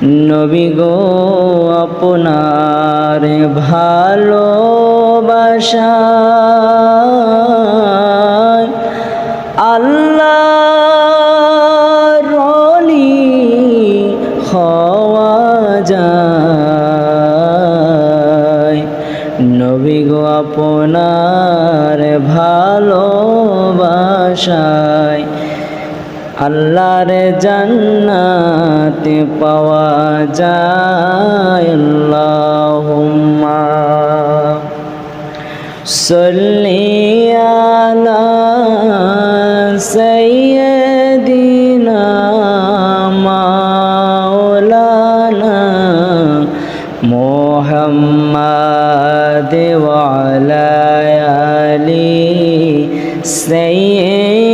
নবী গো আপনার ভালোবাসা আল্লাহ রলি হওয়া যায়। নবী গো আপনার ভালোবাসায় আল্লাহর জান্নাতে পাওয়া যায়। আল্লাহুম্মা সাল্লি আলা সাইয়্যিদিনা মাওলানা মুহাম্মাদ ওয়া আলা আলি সাইয়্যিদিনা